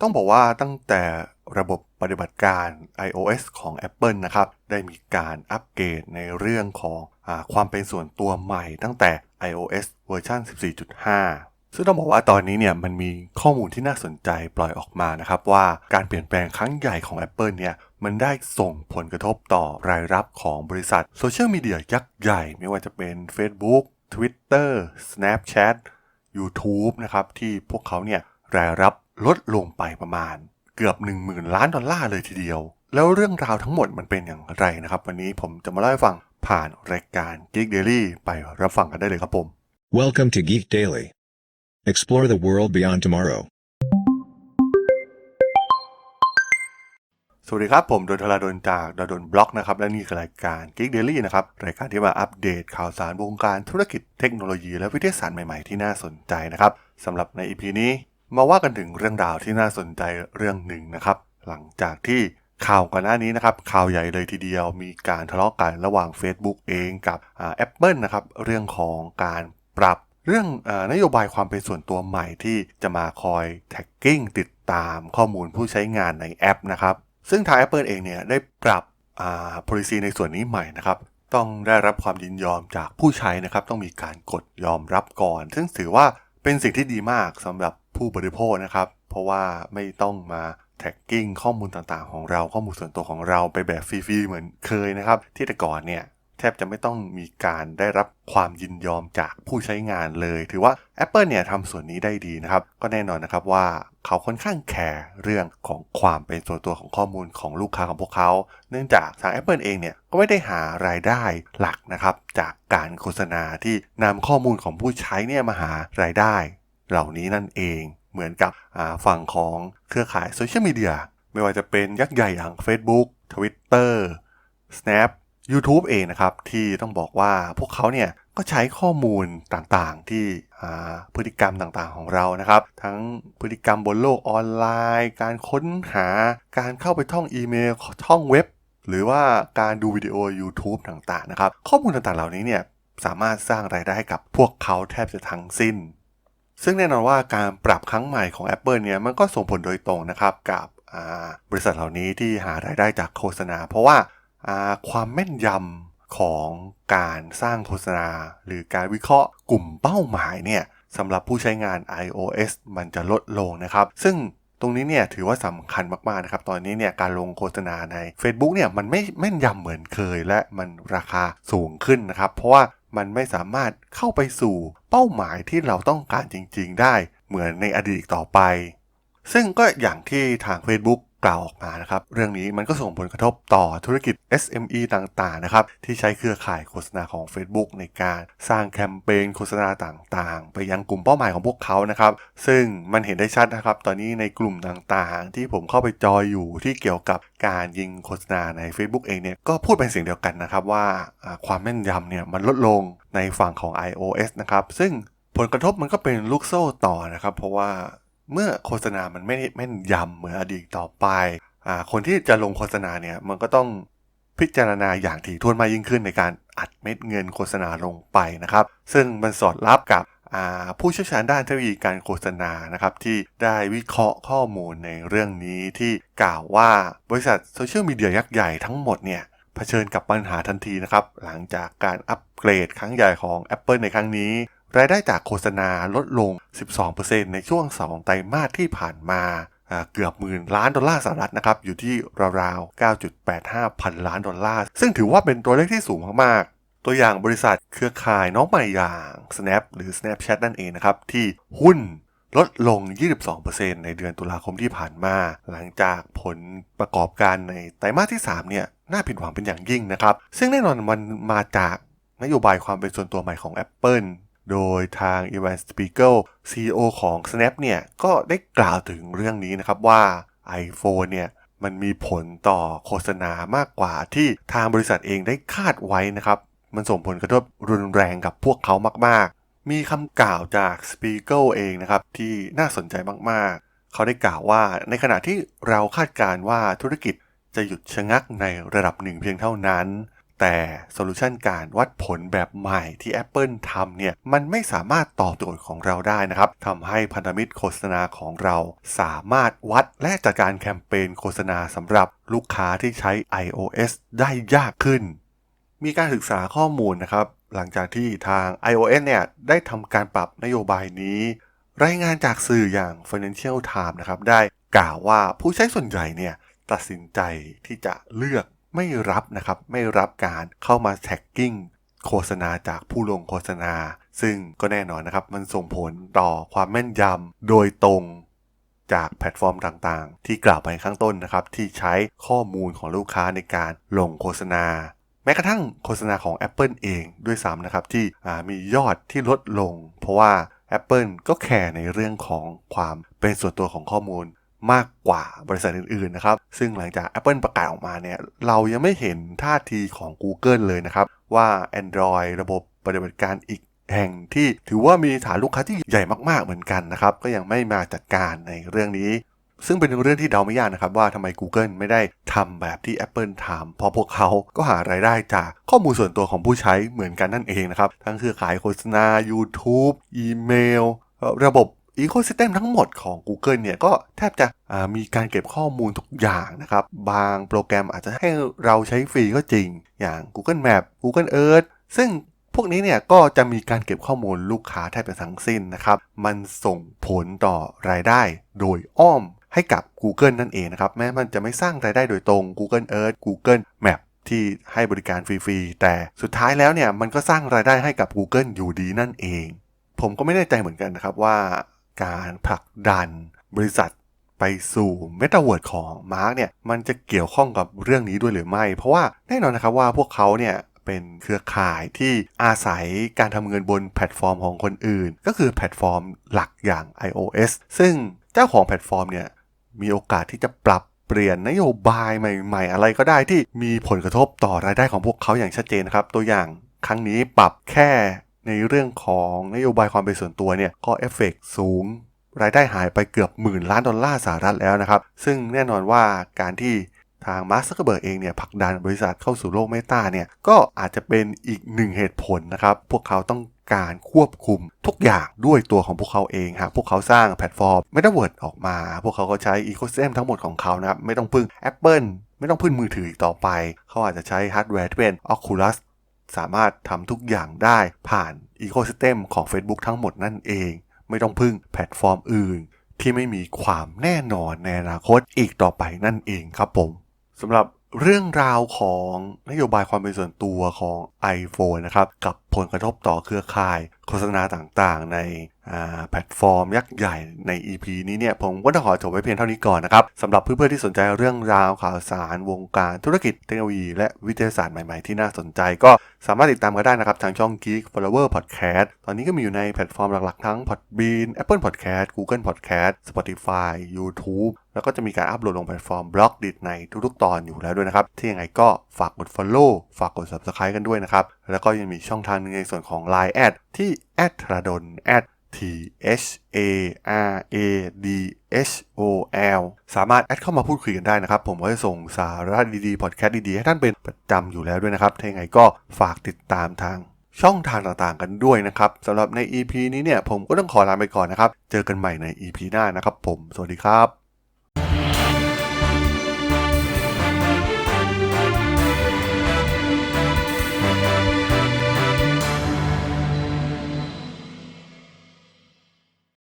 ต้องบอกว่าตั้งแต่ระบบปฏิบัติการ iOS ของ Apple นะครับ ได้มีการอัปเกรดในเรื่องของอความเป็นส่วนตัวใหม่ตั้งแต่ iOS เวอร์ชัน14.5 ซึ่งต้องบอกว่าตอนนี้เนี่ยมันมีข้อมูลที่น่าสนใจปล่อยออกมานะครับว่าการเปลี่ยนแปลงครั้งใหญ่ของ Apple เนี่ยมันได้ส่งผลกระทบต่อรายรับของบริษัทโซเชียลมีเดียยักษ์ใหญ่ ไม่ว่าจะเป็น Facebook Twitter Snapchat YouTube นะครับที่พวกเขาเนี่ยรายรับ ลดลงไปประมาณเกือบ 10,000 ล้านดอลลาร์เลยทีเดียว แล้วเรื่องราวทั้งหมดมันเป็นอย่างไรนะครับ วันนี้ผมจะมาเล่าให้ฟังผ่านรายการ Geek Daily ไปรับฟังกันได้เลยครับผม Welcome to Geek Daily. Explore the world beyond tomorrow. สวัสดีครับ ผมดนทราดนจากดนบล็อกนะครับ และนี่คือรายการ Geek Daily นะครับ รายการที่มาอัปเดตข่าวสารวงการธุรกิจเทคโนโลยีและวิทยาศาสตร์ใหม่ๆ ที่น่าสนใจนะครับสำหรับใน EP นี้ มาว่ากันถึงเรื่องราวที่น่าสนใจเรื่องหนึ่งนะครับ หลังจากที่ข่าวก่อนหน้านี้นะครับ ข่าวใหญ่เลยทีเดียว มีการทะเลาะกันระหว่าง Facebook เองกับแอปเปิลนะครับ เรื่องของการปรับเรื่องอนโยบายความเป็นส่วนตัวใหม่ที่จะมาคอยแท็กกิ้งติดตามข้อมูลผู้ใช้งานในแอปนะครับ ซึ่งทาง Apple เองเนี่ยได้ปรับ policy ในส่วนนี้ใหม่นะครับ ต้องได้รับความยินยอมจากผู้ใช้นะครับ ต้องมีการกดยอมรับก่อน ซึ่งถือว่า เป็นสิ่งที่ดีมากสำหรับผู้บริโภคนะครับ เพราะว่าไม่ต้องมาแท็กกิ้งข้อมูลต่างๆ ของเราข้อมูลส่วนตัวของเราไปแบบฟรีๆเหมือนเคยนะครับ ที่แต่ก่อนเนี่ย แทบจะไม่ต้องมีการได้รับความยินยอมจากผู้ใช้งานเลย ถือว่า Apple เนี่ยทำส่วนนี้ได้ดีนะครับ ก็แน่นอนนะครับว่าเขาค่อนข้างแคร์เรื่องของความเป็นส่วนตัวของข้อมูลของลูกค้าของพวกเขา เนื่องจากทาง Apple เองเนี่ยก็ไม่ได้หารายได้หลักนะครับ จากการโฆษณาที่นำข้อมูลของผู้ใช้เนี่ยมาหารายได้ เหล่านี้นั่นเองเหมือนกับฝั่งของเครือข่ายโซเชียลมีเดียไม่ว่าจะเป็นยักษ์ใหญ่อย่าง Facebook Twitter Snap YouTube เองนะครับ ที่ต้องบอกว่าพวกเขาเนี่ยก็ใช้ข้อมูลต่างๆ ที่พฤติกรรมต่างๆของเรานะครับ ทั้งพฤติกรรมบนโลกออนไลน์ การค้นหาการเข้าไปท่องอีเมลท่องเว็บ หรือว่าการดูวิดีโอ YouTube ต่างๆนะครับ ข้อมูลต่างๆเหล่านี้เนี่ยสามารถสร้างรายได้ให้กับพวกเขาแทบจะทั้งสิ้น ซึ่งแน่นอนว่าการปรับครั้งใหม่ของ Apple เนี่ยมันก็ส่งผลโดยตรงนะครับกับบริษัทเหล่านี้ที่หารายได้จากโฆษณา เพราะว่า ความแม่นยำของการสร้างโฆษณา หรือการวิเคราะห์กลุ่มเป้าหมายเนี่ยสำหรับผู้ใช้งาน iOS มันจะลดลงนะครับ ซึ่งตรงนี้เนี่ยถือว่าสำคัญมาก ๆ นะครับ ตอนนี้เนี่ยการลงโฆษณาใน Facebook เนี่ยมันไม่แม่นยำเหมือนเคย และมันราคาสูงขึ้นนะครับ เพราะว่ามันไม่สามารถเข้าไปสู่เป้าหมายที่เราต้องการจริง ๆ ได้เหมือนในอดีตต่อไป ซึ่งก็อย่างที่ทาง Facebook กล่าวออกมานะครับ เรื่องนี้มันก็ส่งผลกระทบต่อธุรกิจ SME ต่างๆนะครับที่ใช้เครือข่ายโฆษณาของ Facebook ในการสร้างแคมเปญโฆษณาต่างๆ ไปยังกลุ่มเป้าหมายของพวกเขานะครับซึ่งมันเห็นได้ชัดนะครับ ตอนนี้ในกลุ่มต่างๆ ที่ผมเข้าไปจอยอยู่ที่เกี่ยวกับการยิงโฆษณาใน Facebook เองเนี่ยก็พูดเป็นเสียงเดียวกันนะครับว่าความแม่นยำเนี่ยมันลดลงในฝั่งของ iOS นะครับซึ่งผลกระทบมันก็เป็นลูกโซ่ต่อนะครับ เพราะว่า เมื่อโฆษณามันไม่แม่นยำเหมือนอดีตต่อไปอคนที่จะลงโฆษณาเนี่ยมันก็ต้องพิจารณาอย่างถี่ถ้วนมากยิ่งขึ้นในการอัดเม็ดเงินโฆษณาลงไปนะครับ ซึ่งมันสอดรับกับผู้เชี่ยวชาญด้านเทคโนโลยีการโฆษณานะครับที่ได้วิเคราะห์ข้อมูลในเรื่องนี้ที่กล่าวว่าบริษัทโซเชียลมีเดียยักษ์ใหญ่ทั้งหมดเนี่ยเผชิญกับปัญหาทันทีนะครับ หลังจากการอัปเกรดครั้งใหญ่ของ Apple ในครั้งนี้ รายได้จากโฆษณาลดลง 12%ในช่วง 2 ไตรมาสที่ผ่านมาเกือบหมื่นล้านดอลลาร์สหรัฐนะครับ อยู่ที่ราวๆ 9.85 พันล้านดอลลาร์ ซึ่งถือว่าเป็นตัวเลขที่สูงมากๆ ตัวอย่างบริษัทเครือข่ายน้องใหม่อย่าง Snap หรือ Snapchat นั่นเองนะครับ ที่หุ้นลดลง 22%ในเดือนตุลาคมที่ผ่านมา หลังจากผลประกอบการในไตรมาสที่ 3 เนี่ย น่าผิดหวังเป็นอย่างยิ่งนะครับ ซึ่งแน่นอนมันมาจากนโยบายความเป็นส่วนตัวใหม่ของ Apple โดยทางอีวานสปีเกิล CEO ของ Snap เนี่ย ก็ได้กล่าวถึงเรื่องนี้นะครับว่า iPhone เนี่ย มันมีผลต่อโฆษณามากกว่าที่ทางบริษัทเองได้คาดไว้นะครับ มันส่งผลกระทบรุนแรงกับพวกเขามาก ๆ มีคำกล่าวจาก s p i e g e l เองนะครับ ที่น่าสนใจมาก ๆ เขาได้กล่าวว่าในขณะที่เราคาดการว่าธุรกิจจะหยุดชะงักในระดับหนึ่งเพียงเท่านั้น แต่โซลูชันการวัดผลแบบใหม่ที่ Apple ทำเนี่ย มันไม่สามารถตอบโจทย์ของเราได้นะครับทำให้พันธมิตรโฆษณาของเรา สามารถวัดและจัดการแคมเปญโฆษณาสำหรับลูกค้าที่ใช้ iOS ได้ยากขึ้น มีการศึกษาข้อมูลนะครับ หลังจากที่ทาง iOS เนี่ย ได้ทำการปรับนโยบายนี้ รายงานจากสื่ออย่าง Financial Times นะครับ ได้กล่าวว่าผู้ใช้ส่วนใหญ่เนี่ย ตัดสินใจที่จะเลือก ไม่รับนะครับไม่รับการเข้ามาแท็กกิ้งโฆษณาจากผู้ลงโฆษณา ซึ่งก็แน่นอนนะครับ มันส่งผลต่อความแม่นยำโดยตรงจากแพลตฟอร์มต่างๆ ที่กล่าวไปข้างต้นนะครับ ที่ใช้ข้อมูลของลูกค้าในการลงโฆษณา แม้กระทั่งโฆษณาของ Apple เองด้วยซ้ำนะครับ ที่มียอดที่ลดลง เพราะว่า Apple ก็แคร์ในเรื่องของความเป็นส่วนตัวของข้อมูล มากกว่าบริษัทอื่นๆนะครับ ซึ่งหลังจาก Apple ประกาศออกมาเนี่ย เรายังไม่เห็นท่าทีของ Google เลยนะครับ ว่า Android ระบบปฏิบัติการอีกแห่งที่ถือว่ามีฐานลูกค้าที่ใหญ่มากๆเหมือนกันนะครับ ก็ยังไม่มาจัดการในเรื่องนี้ ซึ่งเป็นเรื่องที่เดาไม่ยากนะครับ ว่าทำไม Google ไม่ได้ทำแบบที่ Apple ทำเพราะพวกเขาก็หารายได้จากข้อมูลส่วนตัวของผู้ใช้เหมือนกันนั่นเองนะครับ ทั้งเครือข่ายโฆษณา YouTube อีเมล ระบบ อีโค y ิสเต็มทั้งหมดของ Google เนี่ยก็แทบจะมีการเก็บข้อมูลทุกอย่างนะครับ บางโปรแกรมอาจจะให้เราใช้ฟรีก็จริง อย่าง Google Map Google Earth ซึ่งพวกนี้เนี่ยก็จะมีการเก็บข้อมูลลูกค้าแทบจะทั้งสิ้นนะครับ มันส่งผลต่อรายได้โดยอ้อมให้กับ Google นั่นเองนะครับ แม้มันจะไม่สร้างรายได้โดยตรง Google Earth Google Map ที่ให้บริการฟรีๆ แต่สุดท้ายแล้วเนี่ยมันก็สร้างรายได้ให้กับ Google อยู่ดีนั่นเอง ผมก็ไม่แน่ใจเหมือนกันนะครับว่า การผลักดันบริษัทไปสู่เมตาเวิร์ดของมาร์กเนี่ยมันจะเกี่ยวข้องกับเรื่องนี้ด้วยหรือไม่ เพราะว่าแน่นอนนะครับว่าพวกเขาเนี่ยเป็นเครือข่ายที่อาศัยการทำเงินบนแพลตฟอร์มของคนอื่น ก็คือแพลตฟอร์มหลักอย่าง iOS ซึ่งเจ้าของแพลตฟอร์มเนี่ยมีโอกาสที่จะปรับเปลี่ยนนโยบายใหม่ๆ อะไรก็ได้ที่มีผลกระทบต่อรายได้ของพวกเขาอย่างชัดเจนนะครับ ตัวอย่างครั้งนี้ปรับแค่ ในเรื่องของนโยบายความเป็นส่วนตัวเนี่ยก็เอฟเฟกต์สูง รายได้หายไปเกือบหมื่นล้านดอลลาร์สหรัฐแล้วนะครับ ซึ่งแน่นอนว่าการที่ทางมาร์คซักเบิร์กเองเนี่ยผลักดันบริษัทเข้าสู่โลกเมตาเนี่ยก็อาจจะเป็นอีกหนึ่งเหตุผลนะครับ พวกเขาต้องการควบคุมทุกอย่างด้วยตัวของพวกเขาเองหากพวกเขาสร้างแพลตฟอร์ม m e t a เวิร์ดออกมา พวกเขาก็ใช้อีโค y ิสเต็มทั้งหมดของเขานะครับ ไม่ต้องพึ่ง Apple ไม่ต้องพึ่งมือถืออีกต่อไป เขาอาจจะใช้ฮาร์ดแวร์ที่เป็น Oculus สามารถทำทุกอย่างได้ผ่านอีโคซิสเต็มของ Facebook ทั้งหมดนั่นเอง ไม่ต้องพึ่งแพลตฟอร์มอื่น ที่ไม่มีความแน่นอนในอนาคตอีกต่อไปนั่นเองครับผมสำหรับเรื่องราวของนโยบายความเป็นส่วนตัวของ iPhone นะครับ กับผลกระทบต่อเครือข่าย โฆษณาต่างๆ ในแพลตฟอร์มยักษ์ใหญ่ใน EP นี้เนี่ยผมก็ต้องขอจบไว้เพียงเท่านี้ก่อนนะครับสำหรับเพื่อนๆที่สนใจเรื่องราวข่าวสาร วงการธุรกิจเทคโนโลยีและวิทยาศาสตร์ใหม่ๆที่น่าสนใจ ก็สามารถติดตามกันได้นะครับ ทางช่อง Geek Flower Podcast ตอนนี้ก็มีอยู่ในแพลตฟอร์มหลักๆ ทั้ง Podbean Apple Podcast Google Podcast Spotify YouTube แล้วก็จะมีการอัปโหลดลงแพลตฟอร์มบล็อกดิในทุกๆ ตอนอยู่แล้วด้วยนะครับที่ยังไงก็ฝากกด Follow ฝากกด Subscribe กันด้วยนะครับ แล้วก็ยังมีช่องทางนึงในส่วนของ Line แอดที่ t r a d o n T H A R A D H O L สามารถแอดเข้ามาพูดคุยกันได้นะครับ ผมก็จะส่งสาระดีๆ พอดแคสต์ดีๆ ให้ท่านเป็นประจำอยู่แล้วด้วยนะครับ ถ้ายังไงก็ฝากติดตามทางช่องทางต่างๆกันด้วยนะครับสำหรับใน EP นี้เนี่ยผมก็ต้องขอลาไปก่อนนะครับ เจอกันใหม่ใน EP หน้านะครับผม สวัสดีครับ